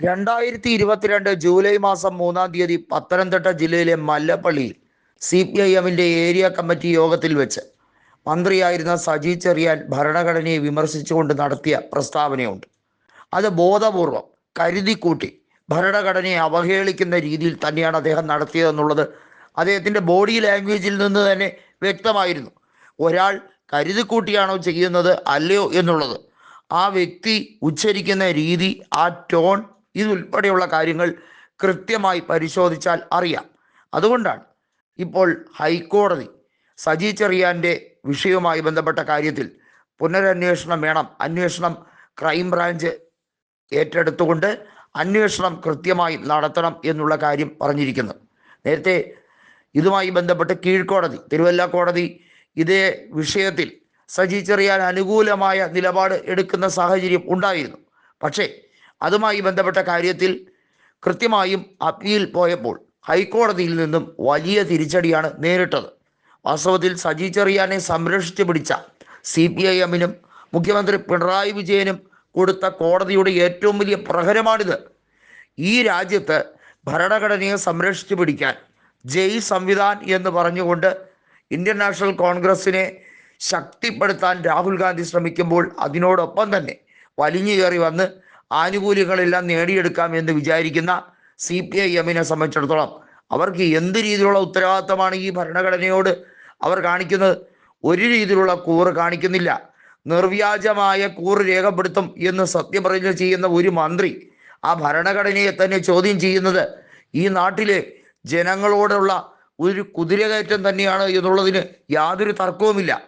രണ്ടായിരത്തി ഇരുപത്തിരണ്ട് ജൂലൈ മാസം മൂന്നാം തീയതി പത്തനംതിട്ട ജില്ലയിലെ മല്ലപ്പള്ളിയിൽ സി പി ഐ എമ്മിന്റെ ഏരിയ കമ്മിറ്റി യോഗത്തിൽ വെച്ച് മന്ത്രിയായിരുന്ന സജി ചെറിയാൻ ഭരണഘടനയെ വിമർശിച്ചുകൊണ്ട് നടത്തിയ പ്രസ്താവനയുണ്ട്. അത് ബോധപൂർവം കരുതിക്കൂട്ടി ഭരണഘടനയെ അവഹേളിക്കുന്ന രീതിയിൽ തന്നെയാണ് അദ്ദേഹം നടത്തിയതെന്നുള്ളത് അദ്ദേഹത്തിന്റെ ബോഡി ലാംഗ്വേജിൽ നിന്ന് തന്നെ വ്യക്തമായിരുന്നു. ഒരാൾ കരുതിക്കൂട്ടിയാണോ ചെയ്യുന്നത് അല്ലയോ എന്നുള്ളത്. ആ വ്യക്തി ഉച്ചരിക്കുന്ന രീതി ആ ടോൺ ഇതുൾപ്പെടെയുള്ള കാര്യങ്ങൾ കൃത്യമായി പരിശോധിച്ചാൽ അറിയാം. അതുകൊണ്ടാണ് ഇപ്പോൾ ഹൈക്കോടതി സജി ചെറിയാന്റെ വിഷയവുമായി ബന്ധപ്പെട്ട കാര്യത്തിൽ പുനരന്വേഷണം വേണം. അന്വേഷണം ക്രൈംബ്രാഞ്ച് ഏറ്റെടുത്തുകൊണ്ട് അന്വേഷണം കൃത്യമായി നടത്തണം എന്നുള്ള കാര്യം പറഞ്ഞിരിക്കുന്നു. നേരത്തെ ഇതുമായി ബന്ധപ്പെട്ട് കീഴ്ക്കോടതി തിരുവല്ല കോടതി ഇതേ വിഷയത്തിൽ സജി ചെറിയാൻ അനുകൂലമായ നിലപാട് എടുക്കുന്ന സാഹചര്യം ഉണ്ടായിരുന്നു. പക്ഷേ അതുമായി ബന്ധപ്പെട്ട കാര്യത്തിൽ കൃത്യമായും അപ്പീൽ പോയപ്പോൾ ഹൈക്കോടതിയിൽ നിന്നും വലിയ തിരിച്ചടിയാണ് നേരിട്ടത്. വാസ്തവത്തിൽ സജി ചെറിയാനെ സംരക്ഷിച്ചു പിടിച്ച സി പി ഐ എമ്മിനും മുഖ്യമന്ത്രി പിണറായി വിജയനും കൊടുത്ത കോടതിയുടെ ഏറ്റവും വലിയ പ്രഹരമാണിത്. ഈ രാജ്യത്ത് ഭരണഘടനയെ സംരക്ഷിച്ചു പിടിക്കാൻ ജയ് സംവിധാൻ എന്ന് പറഞ്ഞുകൊണ്ട് ഇന്ത്യൻ നാഷണൽ കോൺഗ്രസിനെ ശക്തിപ്പെടുത്താൻ രാഹുൽ ഗാന്ധി ശ്രമിക്കുമ്പോൾ അതിനോടൊപ്പം തന്നെ വലിഞ്ഞു കയറി വന്ന് ആനുകൂല്യങ്ങളെല്ലാം നേടിയെടുക്കാം എന്ന് വിചാരിക്കുന്ന സി പി ഐ എമ്മിനെ സംബന്ധിച്ചിടത്തോളം അവർക്ക് എന്ത് രീതിയിലുള്ള ഉത്തരവാദിത്തമാണ് ഈ ഭരണഘടനയോട് അവർ കാണിക്കുന്നത്? ഒരു രീതിയിലുള്ള കൂറ് കാണിക്കുന്നില്ല. നിർവ്യാജമായ കൂറ് രേഖപ്പെടുത്തും എന്ന് സത്യപ്രതിജ്ഞ ചെയ്യുന്ന ഒരു മന്ത്രി ആ ഭരണഘടനയെ തന്നെ ചോദ്യം ചെയ്യുന്നത് ഈ നാട്ടിലെ ജനങ്ങളോടുള്ള ഒരു കുതിരകയറ്റം തന്നെയാണ് എന്നുള്ളതിന് യാതൊരു തർക്കവുമില്ല.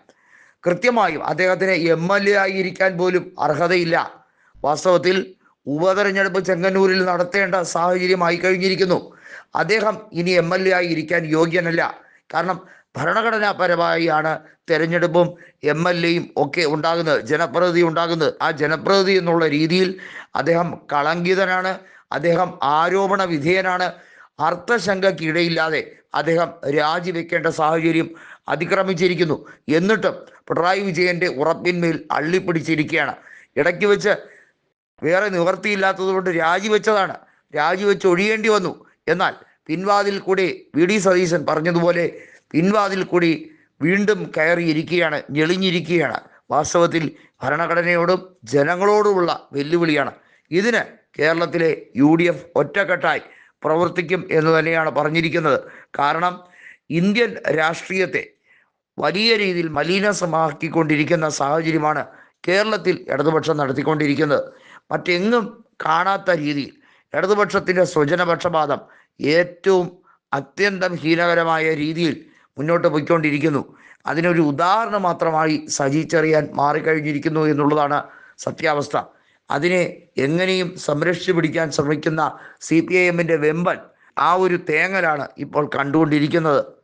കൃത്യമായും അദ്ദേഹത്തിന് എം എൽ എ ആയിരിക്കാൻ പോലും അർഹതയില്ല. വാസ്തവത്തിൽ ഉപതെരഞ്ഞെടുപ്പ് ചെങ്ങന്നൂരിൽ നടത്തേണ്ട സാഹചര്യമായി കഴിഞ്ഞിരിക്കുന്നു. അദ്ദേഹം ഇനി എം എൽ എ ആയി ഇരിക്കാൻ യോഗ്യനല്ല. കാരണം ഭരണഘടനാപരമായാണ് തെരഞ്ഞെടുപ്പും എം എൽ എയും ഒക്കെ ഉണ്ടാകുന്നത്. ജനപ്രതിനിധി ഉണ്ടാകുന്നത്. ആ ജനപ്രതിനിധി എന്നുള്ള രീതിയിൽ അദ്ദേഹം കളങ്കിതനാണ്. അദ്ദേഹം ആരോപണ വിധേയനാണ്. അർത്ഥശങ്കക്കിടയില്ലാതെ അദ്ദേഹം രാജിവെക്കേണ്ട സാഹചര്യം അതിക്രമിച്ചിരിക്കുന്നു. എന്നിട്ടും പിണറായി വിജയന്റെ ഉറപ്പിന്മേൽ അള്ളിപ്പിടിച്ചിരിക്കുകയാണ്. ഇടയ്ക്ക് വെച്ച് വേറെ നിവർത്തിയില്ലാത്തതുകൊണ്ട് രാജിവെച്ചതാണ്. രാജിവെച്ച് ഒഴിയേണ്ടി വന്നു. എന്നാൽ പിൻവാതിൽ കൂടി വി. ഡി. സതീശൻ പറഞ്ഞതുപോലെ പിൻവാതിൽ കൂടി വീണ്ടും കയറിയിരിക്കുകയാണ് ഞെളിഞ്ഞിരിക്കുകയാണ്. വാസ്തവത്തിൽ ഭരണഘടനയോടും ജനങ്ങളോടുമുള്ള വെല്ലുവിളിയാണ്. ഇതിന് കേരളത്തിലെ യു. ഡി. എഫ് ഒറ്റക്കെട്ടായി പ്രവർത്തിക്കും എന്ന് തന്നെയാണ് പറഞ്ഞിരിക്കുന്നത്. കാരണം ഇന്ത്യൻ രാഷ്ട്രീയത്തെ വലിയ രീതിയിൽ മലിനസമാക്കിക്കൊണ്ടിരിക്കുന്ന സാഹചര്യമാണ് കേരളത്തിൽ ഇടതുപക്ഷം നടത്തിക്കൊണ്ടിരിക്കുന്നത്. മറ്റെങ്ങും കാണാത്ത രീതിയിൽ ഇടതുപക്ഷത്തിന്റെ സ്വജനപക്ഷപാതം ഏറ്റവും അത്യന്തം ഹീനകരമായ രീതിയിൽ മുന്നോട്ട് പോയിക്കൊണ്ടിരിക്കുന്നു. അതിനൊരു ഉദാഹരണം മാത്രമായി സജി ചെറിയാൻ മാറിക്കഴിഞ്ഞിരിക്കുന്നു എന്നുള്ളതാണ് സത്യാവസ്ഥ. അതിനെ എങ്ങനെയും സംരക്ഷിച്ചു പിടിക്കാൻ ശ്രമിക്കുന്ന സി പി ഐ എമ്മിന്റെ വെമ്പൻ ആ ഒരു തേങ്ങലാണ് ഇപ്പോൾ കണ്ടുകൊണ്ടിരിക്കുന്നത്.